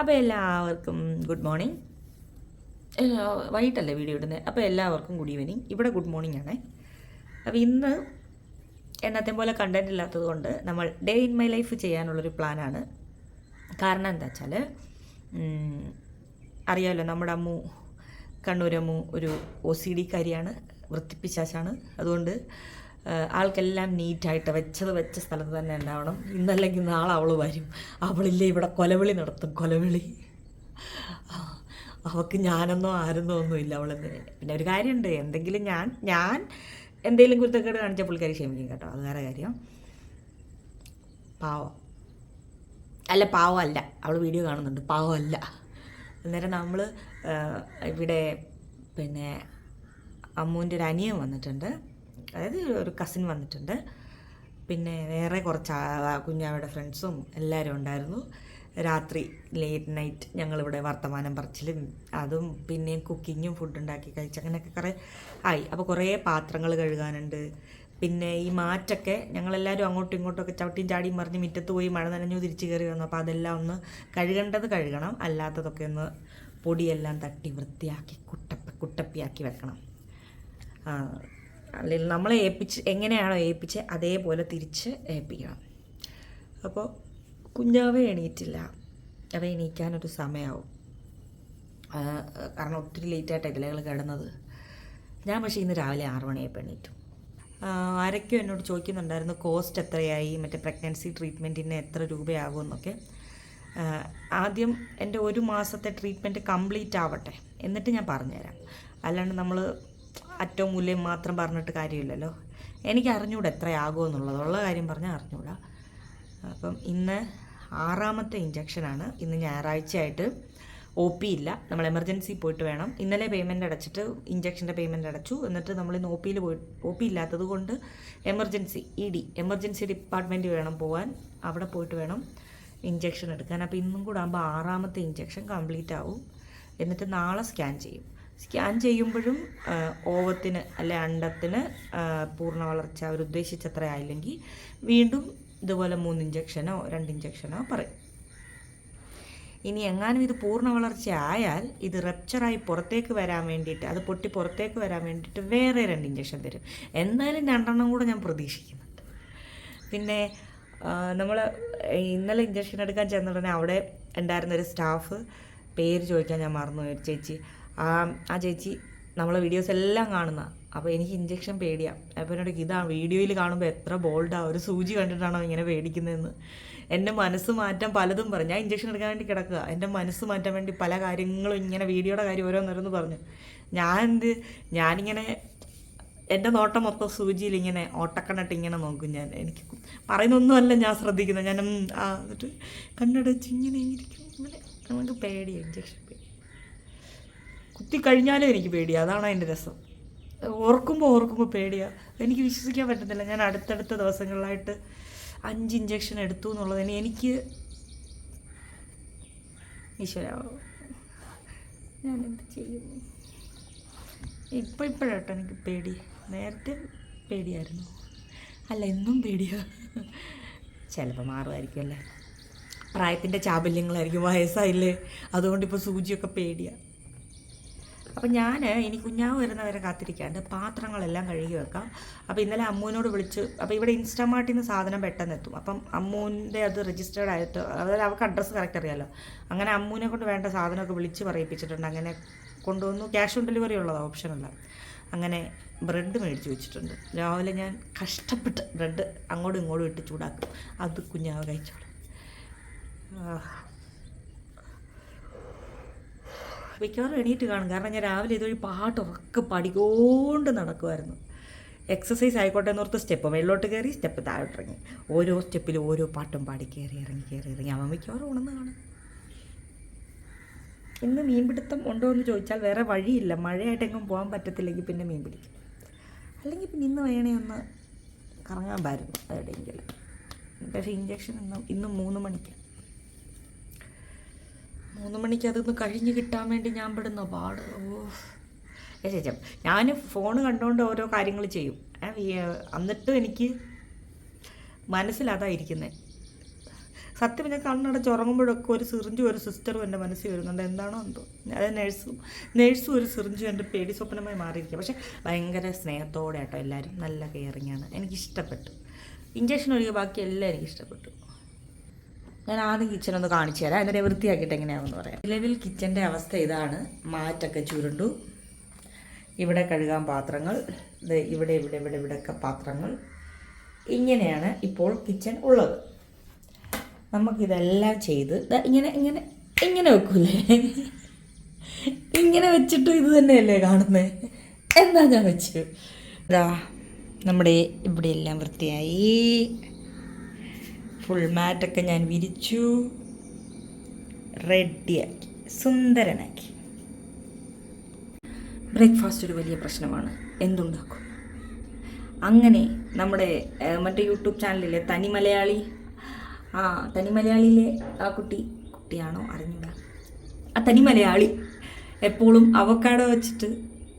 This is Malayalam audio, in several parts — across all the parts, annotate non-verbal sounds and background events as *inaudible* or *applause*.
അപ്പോൾ എല്ലാവർക്കും ഗുഡ് മോർണിംഗ് വൈകിട്ടല്ലേ വീഡിയോ ഇടുന്നത് അപ്പോൾ എല്ലാവർക്കും ഗുഡ് ഈവനിങ് ഇവിടെ ഗുഡ് മോർണിംഗ് ആണേ. അപ്പോൾ ഇന്ന് എന്നത്തെ പോലെ കണ്ടന്റ് ഇല്ലാത്തത് കൊണ്ട് നമ്മൾ ഡേ ഇൻ മൈ ലൈഫ് ചെയ്യാനുള്ളൊരു പ്ലാനാണ് കാരണം എന്താ വെച്ചാൽ അറിയാമല്ലോ നമ്മുടെ അമ്മു കണ്ണൂരമ്മു ഒരു ഒ സി ഡി കാര്യമാണ് വൃത്തിപ്പിശാശാണ്. അതുകൊണ്ട് ആൾക്കെല്ലാം നീറ്റായിട്ട് വെച്ചത് വെച്ച സ്ഥലത്ത് തന്നെ ഉണ്ടാവണം. ഇന്നല്ലെങ്കിൽ നാളെ അവൾ വരും. അവളില്ലേ ഇവിടെ കൊലവിളി നടത്തും കൊലവിളി. അവൾക്ക് ഞാനെന്നോ ആരെന്നോ ഒന്നുമില്ല അവളെന്തിന് പിന്നെ ഒരു കാര്യമുണ്ട് എന്തെങ്കിലും ഞാൻ ഞാൻ എന്തെങ്കിലും കുരുത്തക്കേട് കാണിച്ച പുള്ളിക്കാരി ക്ഷമിക്കും കേട്ടോ. അത് വേറെ കാര്യം. പാവം. അല്ല പാവമല്ല അവൾ വീഡിയോ കാണുന്നുണ്ട്. പാവമല്ല അന്നേരം നമ്മൾ ഇവിടെ പിന്നെ അമ്മൂന്റെ ഒരു അനിയൻ വന്നിട്ടുണ്ട്. അതായത് ഒരു കസിൻ വന്നിട്ടുണ്ട്. പിന്നെ വേറെ കുറച്ച് കുഞ്ഞാവയുടെ ഫ്രണ്ട്സും എല്ലാവരും ഉണ്ടായിരുന്നു. രാത്രി ലേറ്റ് നൈറ്റ് ഞങ്ങളിവിടെ വർത്തമാനം പറിച്ചിലും അതും പിന്നെയും കുക്കിങ്ങും ഫുഡ് ഉണ്ടാക്കി കഴിച്ച് അങ്ങനെയൊക്കെ കുറേ ആയി. അപ്പോൾ കുറേ പാത്രങ്ങൾ കഴുകാനുണ്ട്. പിന്നെ ഈ മാറ്റൊക്കെ ഞങ്ങളെല്ലാവരും അങ്ങോട്ടും ഇങ്ങോട്ടും ഒക്കെ ചവിട്ടിയും ചാടിയും മറിഞ്ഞ് മുറ്റത്ത് പോയി മഴ നനഞ്ഞു തിരിച്ച് കയറി വന്നു. അപ്പോൾ അതെല്ലാം ഒന്ന് കഴുകേണ്ടത് കഴുകണം. അല്ലാത്തതൊക്കെ ഒന്ന് പൊടിയെല്ലാം തട്ടി വൃത്തിയാക്കി കുട്ടപ്പ കുട്ടപ്പിയാക്കി വെക്കണം. അല്ലെങ്കിൽ നമ്മളെ ഏൽപ്പിച്ച് എങ്ങനെയാണോ ഏൽപ്പിച്ച് അതേപോലെ തിരിച്ച് ഏൽപ്പിക്കണം. അപ്പോൾ കുഞ്ഞാവേ എണീറ്റില്ല. അവ എണീക്കാനൊരു സമയമാവും കാരണം ഒത്തിരി ലേറ്റായിട്ട് ഇലകൾ കിടന്നത്. ഞാൻ പക്ഷേ ഇന്ന് രാവിലെ ആറ് മണിയായപ്പോൾ എണീറ്റു. ആരൊക്കെയോ എന്നോട് ചോദിക്കുന്നുണ്ടായിരുന്നു കോസ്റ്റ് എത്രയായി? മറ്റേ പ്രഗ്നൻസി ട്രീറ്റ്മെന്റിന് എത്ര രൂപയാകുമെന്നൊക്കെ ആദ്യം എന്റെ ഒരു മാസത്തെ ട്രീറ്റ്മെന്റ് കംപ്ലീറ്റ് ആവട്ടെ. എന്നിട്ട് ഞാൻ പറഞ്ഞുതരാം. അല്ലാണ്ട് നമ്മൾ അറ്റവും മൂല്യം മാത്രം പറഞ്ഞിട്ട് കാര്യമില്ലല്ലോ. എനിക്ക് അറിഞ്ഞൂടാ എത്രയാകുമെന്നുള്ളത് ഉള്ള കാര്യം പറഞ്ഞാൽ അറിഞ്ഞൂടാ. അപ്പം ഇന്ന് ആറാമത്തെ ഇഞ്ചക്ഷനാണ് ഇന്ന് ഞായറാഴ്ചയായിട്ട് ഒ പി ഇല്ല. നമ്മൾ എമർജൻസി പോയിട്ട് വേണം. ഇന്നലെ പേയ്മെന്റ് അടച്ചിട്ട് ഇഞ്ചക്ഷന്റെ പേയ്മെന്റ് അടച്ചു. എന്നിട്ട് നമ്മൾ ഇന്ന് ഒ പിയിൽ പോയി ഒ പി ഇല്ലാത്തത് കൊണ്ട് emergency E D emergency department വേണം പോകാൻ അവിടെ പോയിട്ട് വേണം ഇഞ്ചക്ഷൻ എടുക്കാൻ. അപ്പോൾ ഇന്നും കൂടെ ആകുമ്പോൾ ആറാമത്തെ ഇഞ്ചക്ഷൻ കംപ്ലീറ്റ് ആവും. എന്നിട്ട് നാളെ സ്കാൻ ചെയ്യും. സ്കാൻ ചെയ്യുമ്പോഴും ഓവത്തിന് അല്ലെ അണ്ടത്തിന് പൂർണ വളർച്ച അവർ ഉദ്ദേശിച്ചത്ര ആയില്ലെങ്കിൽ വീണ്ടും ഇതുപോലെ മൂന്ന് ഇഞ്ചക്ഷനോ രണ്ട് ഇഞ്ചക്ഷനോ പറയും. ഇനി എങ്ങാനും ഇത് പൂർണ വളർച്ച ആയാൽ ഇത് റപ്ചറായി പുറത്തേക്ക് വരാൻ വേണ്ടിയിട്ട് അത് പൊട്ടി പുറത്തേക്ക് വരാൻ വേണ്ടിയിട്ട് വേറെ രണ്ട് ഇഞ്ചക്ഷൻ തരും. എന്തായാലും രണ്ടെണ്ണം കൂടെ ഞാൻ പ്രതീക്ഷിക്കുന്നുണ്ട്. പിന്നെ നമ്മൾ ഇന്നലെ ഇഞ്ചക്ഷൻ എടുക്കാൻ ചെന്ന ഉടനെ അവിടെ ഉണ്ടായിരുന്ന ഒരു സ്റ്റാഫ് പേര് ചോദിക്കാൻ ഞാൻ മറന്നു ചേച്ചി ആ ചേച്ചി നമ്മളെ വീഡിയോസ് എല്ലാം കാണുന്ന. അപ്പോൾ എനിക്ക് ഇഞ്ചക്ഷൻ പേടിയാണ് അപ്പോൾ എന്നോട് ഇതാ വീഡിയോയിൽ കാണുമ്പോൾ എത്ര ബോൾഡാണ് ഒരു സൂചി കണ്ടിട്ടാണോ ഇങ്ങനെ പേടിക്കുന്നതെന്ന്. എന്റെ മനസ്സ് മാറ്റാൻ പലതും പറഞ്ഞു. ഞാൻ ഇഞ്ചക്ഷൻ എടുക്കാൻ വേണ്ടി കിടക്കുക എന്റെ മനസ്സ് മാറ്റാൻ വേണ്ടി പല കാര്യങ്ങളും ഇങ്ങനെ വീഡിയോയുടെ കാര്യം ഓരോന്നോരോന്ന് പറഞ്ഞു. ഞാൻ എന്ത് ഞാനിങ്ങനെ എന്റെ നോട്ടം മൊത്തം സൂചിയിൽ ഇങ്ങനെ ഓട്ടക്കണ്ണിട്ട് ഇങ്ങനെ നോക്കും ഞാൻ. എനിക്ക് പറയുന്നൊന്നുമല്ല ഞാൻ ശ്രദ്ധിക്കുന്നത്. ഞാൻ ആ എന്നിട്ട് കണ്ണടച്ച് ഇങ്ങനെ ഇരിക്കും. നമുക്ക് പേടിയാണ് ഇഞ്ചക്ഷൻ പേടി കുത്തി കഴിഞ്ഞാലും എനിക്ക് പേടിയാ. അതാണ് അതിന്റെ രസം. ഓർക്കുമ്പോൾ ഓർക്കുമ്പോൾ പേടിയാ. എനിക്ക് വിശ്വസിക്കാൻ പറ്റുന്നില്ല ഞാൻ അടുത്തടുത്ത ദിവസങ്ങളിലായിട്ട് അഞ്ച് ഇഞ്ചക്ഷൻ എടുത്തു എന്നുള്ളതിന് എനിക്ക് ഈശ്വര. ഞാൻ എന്ത് ചെയ്യുന്നു ഇപ്പം ഇപ്പോഴട്ടോ എനിക്ക് പേടി. നേരത്തെ പേടിയായിരുന്നു. അല്ല എന്നും പേടിയാ. ചിലപ്പോൾ മാറുമായിരിക്കും അല്ലേ? പ്രായത്തിന്റെ ചാബല്യങ്ങളായിരിക്കും വയസ്സായില്ലേ? അതുകൊണ്ടിപ്പോൾ സൂചിയൊക്കെ പേടിയാണ് അപ്പം ഞാൻ ഇനി കുഞ്ഞാവ് വരുന്നവരെ കാത്തിരിക്കാണ്ട് പാത്രങ്ങളെല്ലാം കഴുകി വെക്കാം. അപ്പോൾ ഇന്നലെ അമ്മൂനോട് വിളിച്ച് അപ്പോൾ ഇവിടെ ഇൻസ്റ്റാമാർട്ടിൽ നിന്ന് സാധനം പെട്ടെന്ന് എത്തും. അപ്പം അമ്മൂന്റെ അത് രജിസ്റ്റേർഡ് ആയിട്ട് അതായത് അവർക്ക് അഡ്രസ്സ് കറക്റ്റ് അറിയാമല്ലോ അങ്ങനെ അമ്മൂനെ കൊണ്ട് വേണ്ട സാധനമൊക്കെ വിളിച്ച് പറയിപ്പിച്ചിട്ടുണ്ട്. അങ്ങനെ കൊണ്ടുവന്നു. ക്യാഷ് ഓൺ ഡെലിവറി ഉള്ളത് ഓപ്ഷനല്ല അങ്ങനെ ബ്രെഡ് മേടിച്ച് വെച്ചിട്ടുണ്ട്. രാവിലെ ഞാൻ കഷ്ടപ്പെട്ട് ബ്രെഡ് അങ്ങോട്ടും ഇങ്ങോട്ടും ഇട്ട് ചൂടാക്കും. അത് കുഞ്ഞാവ് കഴിച്ചോളും ആ മിക്കവാറും എണീറ്റ് കാണും. കാരണം ഞാൻ രാവിലെ ഇതൊരു പാട്ടുറക്കെ പഠിക്കോണ്ട് നടക്കുമായിരുന്നു എക്സസൈസ് ആയിക്കോട്ടെ എന്നോർത്ത് സ്റ്റെപ്പ് മേളിലോട്ട് കയറി സ്റ്റെപ്പ് താഴോട്ട് ഇറങ്ങി ഓരോ സ്റ്റെപ്പിലും ഓരോ പാട്ടും പാടി കയറി ഇറങ്ങി കയറി ഇറങ്ങി. അവൻ മിക്കവാറും ഉണർന്ന് കാണും. ഇന്ന് മീൻപിടുത്തം ഉണ്ടോ എന്ന് ചോദിച്ചാൽ വേറെ വഴിയില്ല. മഴയായിട്ടെങ്ങും പോകാൻ പറ്റത്തില്ലെങ്കിൽ പിന്നെ മീൻ പിടിക്കും. അല്ലെങ്കിൽ പിന്നെ ഇന്ന് വേണേ ഒന്ന് കറങ്ങാൻ പാരുന്നു എവിടെയെങ്കിലും. പക്ഷേ ഇഞ്ചക്ഷൻ ഇന്ന് ഇന്ന് മൂന്ന് മണിക്ക്. മൂന്ന് മണിക്ക് അതൊന്ന് കഴിഞ്ഞ് കിട്ടാൻ വേണ്ടി ഞാൻ പെടുന്ന പാട്. ഓ ചേച്ചാ ഞാൻ ഫോൺ കണ്ടുകൊണ്ട് ഓരോ കാര്യങ്ങൾ ചെയ്യും. എന്നിട്ടും എനിക്ക് മനസ്സിലതായിരിക്കുന്നത് സത്യം ഞാൻ കണ്ണടച്ച് ഉറങ്ങുമ്പോഴൊക്കെ ഒരു സിറിഞ്ചും ഒരു സിസ്റ്ററും എന്റെ മനസ്സിൽ വരുന്നുണ്ട്. എന്താണോ എന്തോ. അതായത് നേഴ്സും നേഴ്സും ഒരു സിറിഞ്ചും എന്റെ പേടി സ്വപ്നമായി മാറിയിരിക്കുക. പക്ഷേ ഭയങ്കര സ്നേഹത്തോടെ ആട്ടോ എല്ലാവരും നല്ല കെയറിങ്ങാണ്. എനിക്കിഷ്ടപ്പെട്ടു. ഇഞ്ചക്ഷൻ ഒഴികെ ബാക്കി എല്ലാം എനിക്കിഷ്ടപ്പെട്ടു. ഞാൻ ആദ്യം കിച്ചൺ ഒന്ന് കാണിച്ചു തരാം. എന്നിട്ട് വൃത്തിയാക്കിയിട്ട് എങ്ങനെയാണെന്ന് പറയാം. നിലവിൽ കിച്ചന്റെ അവസ്ഥ ഇതാണ്. മാറ്റൊക്കെ ചുരുണ്ടു. ഇവിടെ കഴുകാൻ പാത്രങ്ങൾ. ഇവിടെ ഇവിടെ ഇവിടെ ഇവിടെയൊക്കെ പാത്രങ്ങൾ. ഇങ്ങനെയാണ് ഇപ്പോൾ കിച്ചൺ ഉള്ളത്. നമുക്കിതെല്ലാം ചെയ്ത് ഇങ്ങനെ ഇങ്ങനെ ഇങ്ങനെ വെക്കൂലേ? ഇങ്ങനെ വെച്ചിട്ട് ഇത് തന്നെയല്ലേ കാണുന്നത് എന്താ ഞാൻ വെച്ചു ഇതാ നമ്മുടെ ഇവിടെയെല്ലാം വൃത്തിയായി. ഫുൾ മാറ്റൊക്കെ ഞാൻ വിരിച്ചു. റെഡിയാക്കി സുന്ദരനാക്കി. ബ്രേക്ക്ഫാസ്റ്റ് ഒരു വലിയ പ്രശ്നമാണ്. എന്തുണ്ടാക്കും? അങ്ങനെ നമ്മുടെ മറ്റേ യൂട്യൂബ് ചാനലിലെ തനി മലയാളി ആ തനി മലയാളിയിലെ ആ കുട്ടി കുട്ടിയാണോ? അറിഞ്ഞില്ല ആ തനി മലയാളി എപ്പോഴും അവക്കാടോ വെച്ചിട്ട്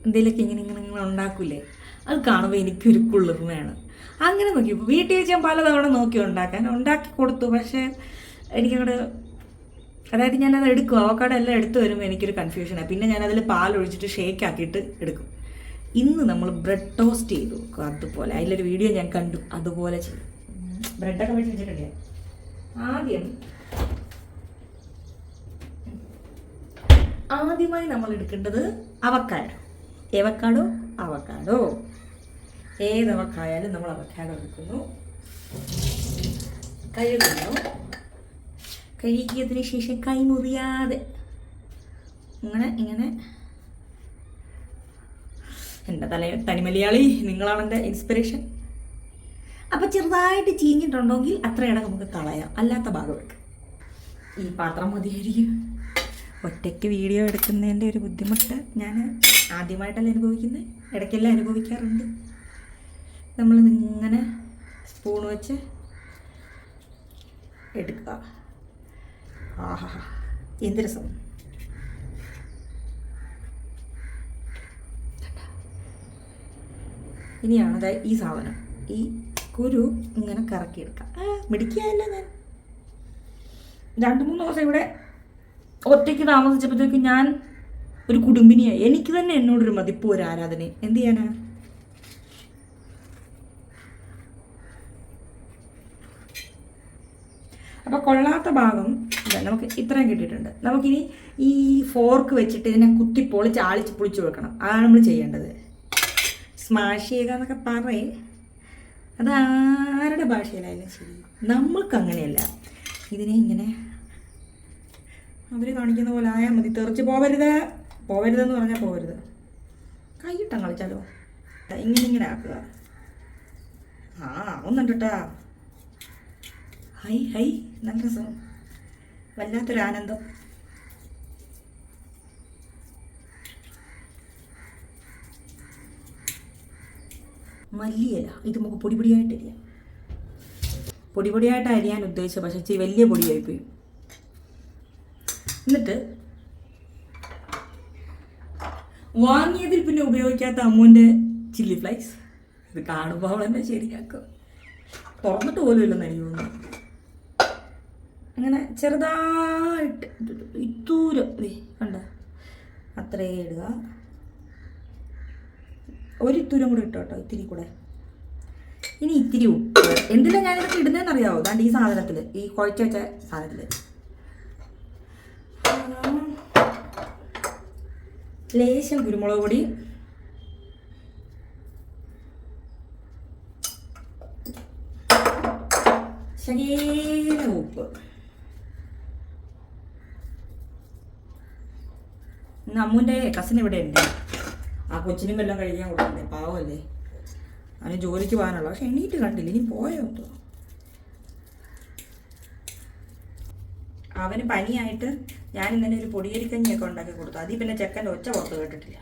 എന്തെങ്കിലുമൊക്കെ ഇങ്ങനെ ഇങ്ങനെ ഇങ്ങനെ ഉണ്ടാക്കൂലേ? അത് കാണുമ്പോൾ എനിക്കൊരു കുളിർമയാണ്. അങ്ങനെ നോക്കി. വീട്ടിൽ വെച്ച് ഞാൻ പലതവണ നോക്കി ഉണ്ടാക്കാൻ. ഉണ്ടാക്കി കൊടുത്തു. പക്ഷേ എനിക്കങ്ങോട്ട് അതായത് ഞാനത് എടുക്കും. അവക്കാട് എല്ലാം എടുത്തു വരുമ്പോൾ എനിക്കൊരു കൺഫ്യൂഷനാണ് പിന്നെ ഞാനതിൽ പാൽ ഒഴിച്ചിട്ട് ഷേക്ക് ആക്കിയിട്ട് എടുക്കും. ഇന്ന് നമ്മൾ ബ്രെഡ് ടോസ്റ്റ് ചെയ്തു. നോക്കും അതുപോലെ. അതിലൊരു വീഡിയോ ഞാൻ കണ്ടു. അതുപോലെ ചെയ്തു. ബ്രെഡൊക്കെ വെച്ച് വെച്ചിട്ടില്ലേ ആദ്യം ആദ്യമായി നമ്മൾ എടുക്കേണ്ടത് അവക്കാഡോ എവക്കാഡോ അവക്കാഡോ ഏത് അവക്കായാലും നമ്മൾ അവക്കാട് എടുക്കുന്നു. കഴുകുന്നു. കഴുകിയതിന് ശേഷം കൈ മുറിയാതെ. ഇങ്ങനെ ഇങ്ങനെ. എന്റെ തല തനിമലയാളി നിങ്ങളാണ് എന്റെ ഇൻസ്പിറേഷൻ അപ്പോൾ ചെറുതായിട്ട് ചീഞ്ഞിട്ടുണ്ടെങ്കിൽ അത്ര ഇടം നമുക്ക് കളയാം. അല്ലാത്ത ഭാഗം എടുക്കാം. ഈ പാത്രം മതിയായിരിക്കും. ഒറ്റയ്ക്ക് വീഡിയോ എടുക്കുന്നതിന്റെ ഒരു ബുദ്ധിമുട്ട് ഞാൻ ആദ്യമായിട്ടല്ല അനുഭവിക്കുന്നത് ഇടയ്ക്കെല്ലാം അനുഭവിക്കാറുണ്ട്? നമ്മൾ ഇങ്ങനെ സ്പൂൺ വെച്ച് എടുക്കുക. ആഹാ എന്ത് രസം. ഇനിയാണ് അതായത് ഈ സാധനം. ഈ കുരു ഇങ്ങനെ കറക്കിയെടുക്കാം ആ മിടിക്കുകയല്ല ഞാൻ. രണ്ട് മൂന്ന് ദിവസം ഇവിടെ ഒറ്റയ്ക്ക് താമസിച്ചപ്പോഴത്തേക്കും ഞാൻ ഒരു കുടുംബിനിയായി. എനിക്ക് തന്നെ എന്നോടൊരു മതിപ്പ് ഒരു ആരാധന എന്ത് ചെയ്യാനാ? അപ്പോൾ കൊള്ളാത്ത ഭാഗം നമുക്ക് ഇത്രയും കിട്ടിയിട്ടുണ്ട്. നമുക്കിനി ഈ ഫോർക്ക് വെച്ചിട്ട് ഇതിനെ കുത്തി പൊളിച്ച് ആളിച്ച് പൊളിച്ച് കൊടുക്കണം അതാണ് നമ്മൾ ചെയ്യേണ്ടത്. സ്മാഷ് ചെയ്യുക എന്നൊക്കെ പറയേ. അത് ആരുടെ ഭാഷയിലായാലും ശരി. നമ്മൾക്ക് അങ്ങനെയല്ല. ഇതിനെ ഇങ്ങനെ അവർ കാണിക്കുന്ന പോലെ ആയാൽ മതി. തെറിച്ച് പോവരുത്. പോവരുതെന്ന് പറഞ്ഞാൽ പോവരുത്. കൈയിട്ടം കളിച്ചാലോ? ഇങ്ങനെ ഇങ്ങനെ ആക്കുക. ആ ഒന്നുണ്ട് കേട്ടാ ഹൈ ഹൈ നല്ല രസം. വല്ലാത്തൊരു ആനന്ദം. മല്ലിയില. ഇത് നമുക്ക് പൊടി പൊടിയായിട്ടില്ല പൊടി പൊടിയായിട്ട് അരിയാൻ ഉദ്ദേശിച്ച പക്ഷേ ഇച്ചിരി വലിയ പൊടിയായി പോയി എന്നിട്ട് വാങ്ങിയതിൽ പിന്നെ ഉപയോഗിക്കാത്ത അമ്മുവിന്റെ ചില്ലി ഫ്ലൈസ് ഇത് കാണുമ്പോൾ അവൾ തന്നെ ശരിയാക്കും. തുറന്നിട്ട് പോലും ഇല്ലെന്ന് എനിക്ക് തോന്നുന്നു. അങ്ങനെ ചെറുതായിട്ട് ഇത്തൂരം കണ്ട? അത്രേ ഇടുക. ഒരു ഇത്തൂരം കൂടെ ഇട്ടോ കേട്ടോ ഇത്തിരി കൂടെ. ഇനി ഇത്തിരി ഉപ്പ്. എന്തിനാ ഞാനിതൊക്കെ ഇടുന്നതെന്ന് അറിയാവോ? ദാണ്ട് ഈ സാധനത്തിൽ ഈ കുഴച്ച വെച്ച സാധനത്തിൽ ലേശം കുരുമുളക് പൊടി. ശരീരം ഉപ്പ്. ഇന്ന് അമ്മുവിന്റെ കസിൻ ഇവിടെ ഉണ്ട്. ആ കൊച്ചിനും വല്ലതും കഴിക്കാൻ കൊടുക്കണ്ടേ? പാവമല്ലേ? അവന് ജോലിക്ക് പോകാനുള്ള പക്ഷെ എണീറ്റ് കണ്ടില്ല. ഇനി പോയോ അവന് പനിയായിട്ട് ഞാൻ ഇന്നലെ ഒരു പൊടിയരിക്കഞ്ഞിയൊക്കെ ഉണ്ടാക്കി കൊടുത്തു. അതിൽ പിന്നെ ചെക്കന്റെ ഒച്ച പുറത്ത് കേട്ടിട്ടില്ല.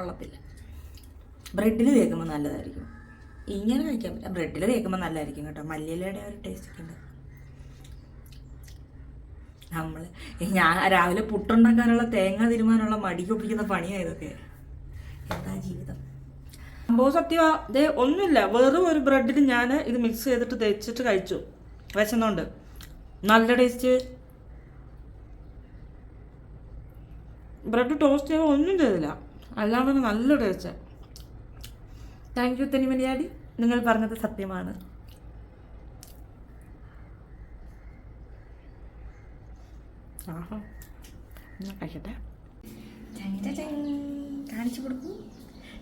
കൊള്ളത്തില്ല. ബ്രെഡിൽ തേക്കുമ്പോൾ നല്ലതായിരിക്കും. ഇങ്ങനെ കഴിക്കാൻ പറ്റില്ല. ബ്രെഡിൽ തേക്കുമ്പോൾ നല്ലതായിരിക്കും കേട്ടോ. മല്ലിയിലയുടെ ഒരു ടേസ്റ്റ് ഒക്കെ ഉണ്ട്. നമ്മൾ ഞാൻ രാവിലെ പുട്ടുണ്ടാക്കാനുള്ള തേങ്ങ തിരുമാനുള്ള മടിക്കൊപ്പിക്കുന്ന പണിയാണ് ഇതൊക്കെ. എന്താ ജീവിതം? സംഭവം സത്യം ദേ ഒന്നുമില്ല. വെറും ഒരു ബ്രെഡിൽ ഞാൻ ഇത് മിക്സ് ചെയ്തിട്ട് തേച്ചിട്ട് കഴിച്ചു. വിശന്നുണ്ട് നല്ല ടേസ്റ്റ് ബ്രെഡ് ടോസ്റ്റ് ചെയ്യുക ഒന്നും ചെയ്തില്ല. അല്ലാതെ നല്ല ടേസ്റ്റ് താങ്ക് യു തെനിമനിയാടി നിങ്ങൾ പറഞ്ഞത് സത്യമാണ്. ആഹാ. കഴിക്കട്ടെ. കാണിച്ചു കൊടുക്കൂ.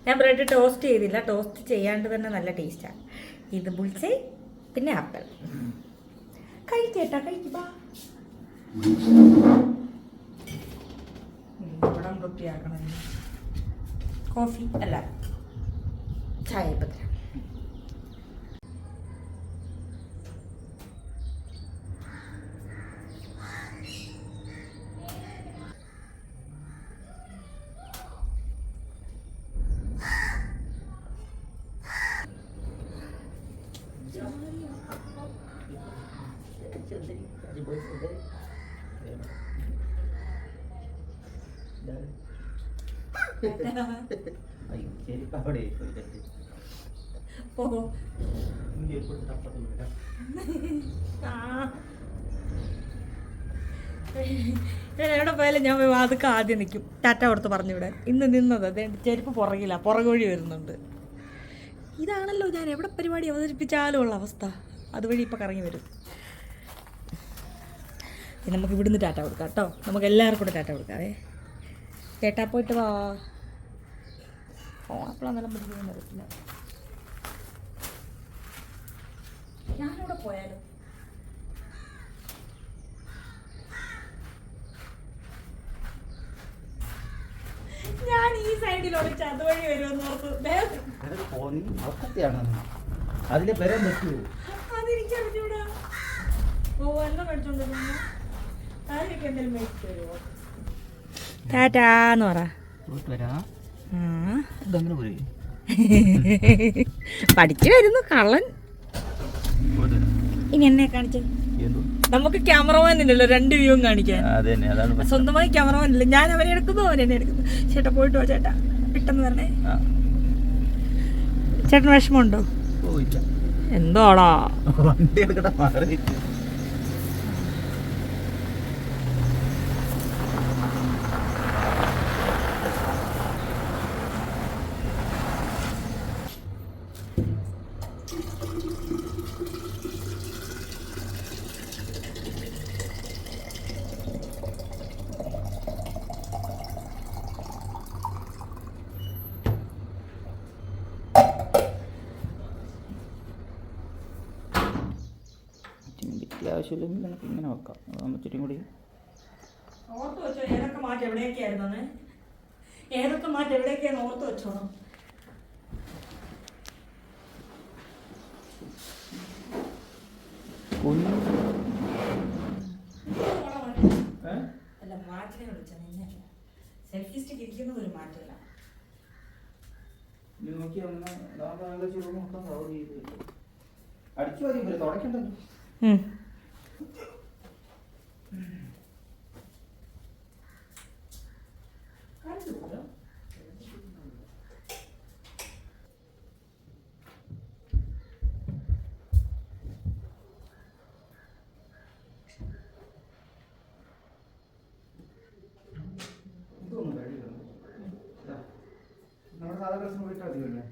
ഞാൻ ബ്രെഡ് ടോസ്റ്റ് ചെയ്തില്ല. ടോസ്റ്റ് ചെയ്യാണ്ട് തന്നെ നല്ല ടേസ്റ്റാണ് ഇത് ബുൾസൈ പിന്നെ ആപ്പിൾ കഴിക്കേട്ടാ കഴിക്കുക ഇവിടെ വൃത്തിയാക്കണം കോഫി അല്ല ചായ പത്ര Thank you. ഞാൻ എവിടെ പോയാലും ഞാൻ പോയി വാതുക്ക ആദ്യം നിൽക്കും. ടാറ്റ കൊടുത്ത് പറഞ്ഞു വിടാൻ ഇന്ന് നിന്നത്. അതെ ചെരുപ്പ് പുറകില്ല പുറകോഴി വരുന്നുണ്ട്. ഇതാണല്ലോ ഞാൻ എവിടെ പരിപാടി അവതരിപ്പിച്ചാലും ഉള്ള അവസ്ഥ. അതുവഴി ഇപ്പോൾ കറങ്ങി വരും. നമുക്ക് ഇവിടുന്ന് ടാറ്റ കൊടുക്കാം കേട്ടോ. നമുക്ക് എല്ലാവർക്കും കൂടെ ടാറ്റ കൊടുക്കാവേ ചേട്ടാ പോയിട്ട് വാ. ഓണപ്പളാന്നെല്ലാം പിടിക്കുന്ന അറിയത്തില്ല ഞാനിവിടെ പോയാലോ? ഞാൻ ഈ വരുമെന്ന് ഓർത്ത് അതിലെ വരാൻ പറ്റുമോ അതെനിക്കറിഞ്ഞൂടാ ഓ എല്ലാം മേടിച്ചോണ്ടിരുന്നു ആരൊക്കെ എന്തെങ്കിലും മേടിച്ചു തരുമോ ടാറ്റാന്ന് പറ. *laughs* പഠിച്ചു വരുന്നു കള്ളൻ. ഇനി എന്നെ കാണിച്ചേ. നമുക്ക് ക്യാമറമാൻ ഇല്ലല്ലോ രണ്ട് വ്യൂവും കാണിക്കാൻ. സ്വന്തമായി ക്യാമറമാൻ ഇല്ല ഞാൻ അവനെ എടുക്കുന്നു അവൻ എന്നെ എടുക്കുന്നു. ചേട്ടാ പോയിട്ട് പോ ചേട്ടാ. പെട്ടെന്ന് പറഞ്ഞേ ചേട്ടന് വിഷമമുണ്ടോ? എന്തോടാ? വണ്ടി എടുക്കട്ടെ മാറി വലിയ ആവശ്യമില്ലെങ്കിൽ നമുക്ക് ഇങ്ങനെ വെക്കാം. നമ്മൾ ഇച്ചിരി കൂടി ഓർത്ത് വെച്ചോ ഏതൊക്കെ മാറ്റം എവിടെയൊക്കെയായിരുന്നു ഏതൊക്കെ മാറ്റം എവിടെയൊക്കെയാണ് ഓർത്ത് വെച്ചോണം? അല്ല മാറ്റിനെ നിന്നെ. സെൽഫി സ്റ്റിക്ക് ഇരിക്കുന്നത് ഒരു മാറ്റമില്ല. നീ നോക്കി ഒന്ന് നമുക്ക് ഏകദേശം ഒരു മൊത്തം കവർ ചെയ്ത് അടിച്ചു മതി തുടക്കണ്ടല്ലോ ഇതൊന്നും കഴിയില്ല നമ്മുടെ സാധാ ഡ്രസ്സിന് പോയിട്ട് അധികമല്ലേ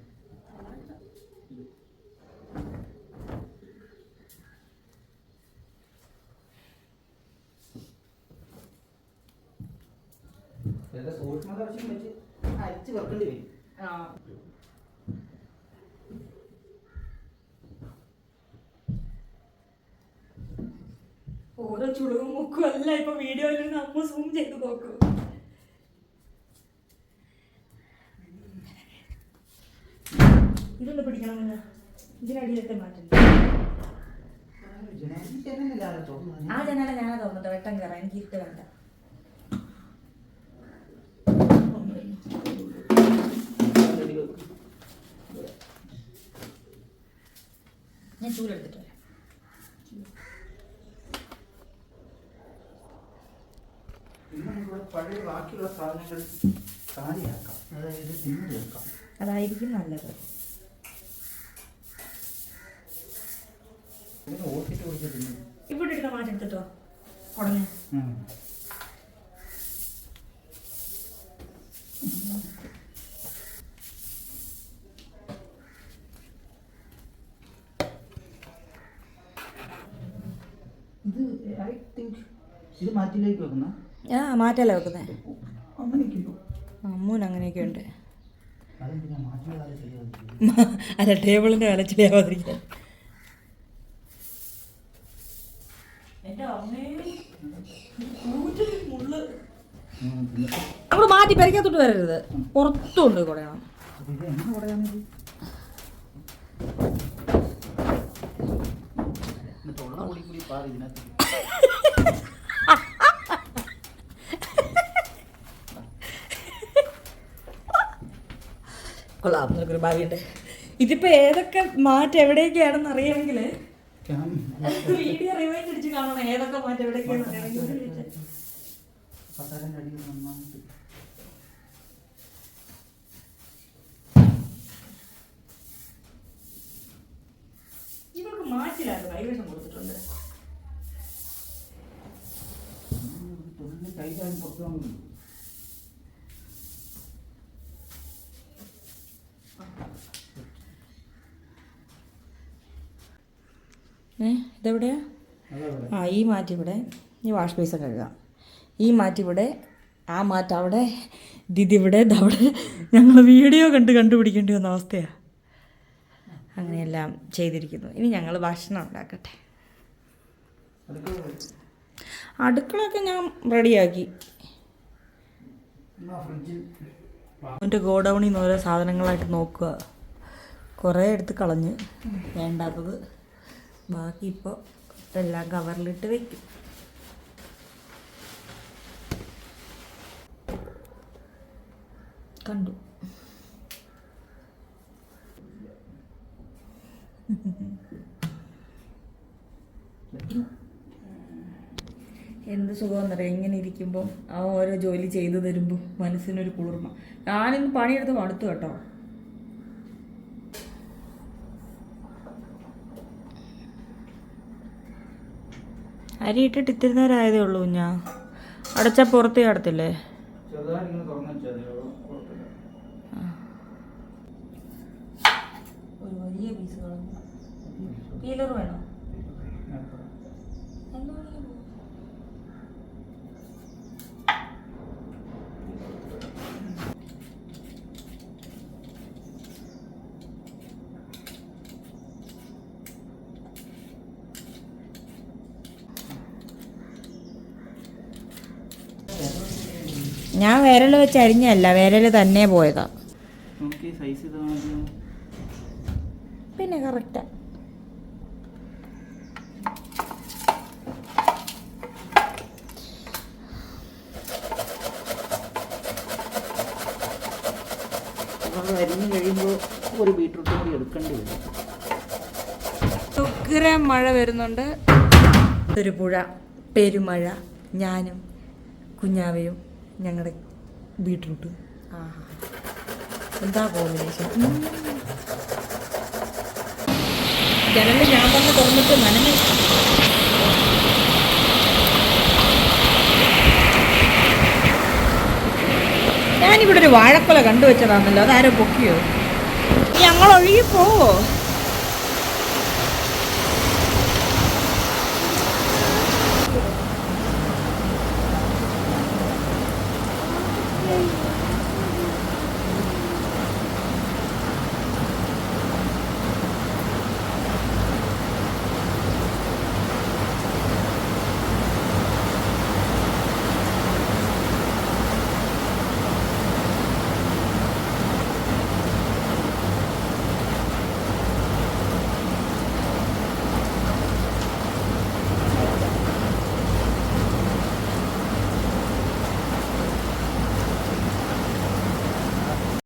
സൂക്ഷ്മത വെച്ച് വെച്ച് അരിച്ച് വെക്കേണ്ടി വരും. ഓരോ ചുളുവും മുക്കും അല്ല ഇപ്പൊ വീഡിയോയിൽ നമ്മ സൂം ചെയ്ത് നോക്കൂ. ഇതൊന്ന് പിടിക്കണമെന്നില്ല ഇതിനടിയിലത്തെ മാറ്റം. ജനാലി ജനലല്ലേ ആരോ തുറന്നത്? ആ ജനാല ഞാനാ തോന്നുന്നത്. വെട്ടം കയറാൻ എനിക്ക് ഇട്ട് വേണ്ട ഞാൻ ചൂലെടുത്തിട്ട് വരാം. അതായത് തിന്നു തീർക്കാം അതായിരിക്കും നല്ലത്. ഇവിടെ എടുക്കാൻ മാറ്റെടുത്തിട്ടോ ഉടനെ. ഇത് ഐ തിങ്ക് ഇത് മാറ്റിലേക്ക് വെക്കുന്ന? ആ മാറ്റല്ല വെക്കുന്നത് അമ്മൂൻ അമ്മൂന് അങ്ങനെയൊക്കെ ഉണ്ട് അല്ല ടേബിളിന്റെ വില ചെയ്യാതിരിക്കാൻ. നമ്മൾ മാറ്റി പെരക്കകത്തോട്ട് വരരുത്. പുറത്തുണ്ട് കുടയണം ഇത് എങ്ങനെ പറയാനത് തൊള്ള കൂടി കൂടി പാറി ഇതിനകത്ത് കൊള്ളാം. നമുക്കൊരു ഭാവിയുണ്ട് ഇതിപ്പോ ഏതൊക്കെ മാറ്റം എവിടെയൊക്കെയാണെന്ന് അറിയാമെങ്കിൽ വീഡിയോ റിവൈൻഡ് അടിച്ച് കാണണം. ഏതൊക്കെ മാറ്റ് അറിയാമെങ്കിൽ ഇവർക്ക് മാറ്റില്ലായിരുന്നു. കൈവശം കൊടുത്തിട്ടുണ്ട് തൊഴിലിന് കൈകാര്യം പുറത്തു വന്നു ഏ ഇതെവിടെയാ? ആ ഈ മാറ്റി ഇവിടെ. ഈ വാഷ് ബേസിൻ കഴുകാം. ഈ മാറ്റി ഇവിടെ ആ മാറ്റം അവിടെ ദിദി ഇവിടെ അവിടെ. ഞങ്ങൾ വീഡിയോ കണ്ട് കണ്ടുപിടിക്കേണ്ടി വന്ന അവസ്ഥയാണ് അങ്ങനെയെല്ലാം ചെയ്തിരിക്കുന്നു. ഇനി ഞങ്ങൾ ഭക്ഷണം ഉണ്ടാക്കട്ടെ. അടുക്കളയൊക്കെ ഞാൻ റെഡിയാക്കി. എന്റെ ഗോഡൗണിൽ നിന്ന് ഓരോ സാധനങ്ങളായിട്ട് നോക്കുക. കുറേ എടുത്ത് കളഞ്ഞ് വേണ്ടാത്തത്. ബാക്കി ഇപ്പോൾ എല്ലാം കവറിലിട്ട് വയ്ക്കും കണ്ടു. എന്ത് സുഖമെന്നറിയാം ഇങ്ങനെ ഇരിക്കുമ്പോൾ ആ ഓരോ ജോലി ചെയ്തു തരുമ്പോൾ മനസ്സിനൊരു കുളിർമ. ഞാനിന്ന് പണിയെടുത്ത് മടുത്തു കേട്ടോ. അരി ഇട്ടിട്ട് ഇത്തിരി നേരം ആയതേ ഉള്ളൂ ഞാൻ അടച്ചാൽ പുറത്തേ കടത്തില്ലേ വലിയ പീസ് കളഞ്ഞു പീലർ വേണോ? ഞാൻ വിരൽ വെച്ച് അരിഞ്ഞല്ല വിരൽ തന്നെ പോയതാ. പിന്നെ കറക്റ്റാ നമ്മൾ അരിഞ്ഞ് കഴിയുമ്പോൾ ഒരു ബീട്രൂട്ട് കൂടി എടുക്കേണ്ടി വരും. ഉഗ്ര മഴ വരുന്നുണ്ട്. ഒരു പുഴ പെരുമഴ. ഞാനും കുഞ്ഞാവയും. ഞങ്ങളുടെ ബീട്രൂട്ട്. എന്താ കോമ്പിനേഷൻ? ജനലിൽ ഞാൻ വന്ന് തുറന്നിട്ട് നനഞ്ഞു ഞാനിവിടെ ഒരു വാഴക്കൊല കണ്ടുവച്ചതാണല്ലോ. അതാരോ പൊക്കിയോ? ഞങ്ങൾ ഒഴുകി പോവോ?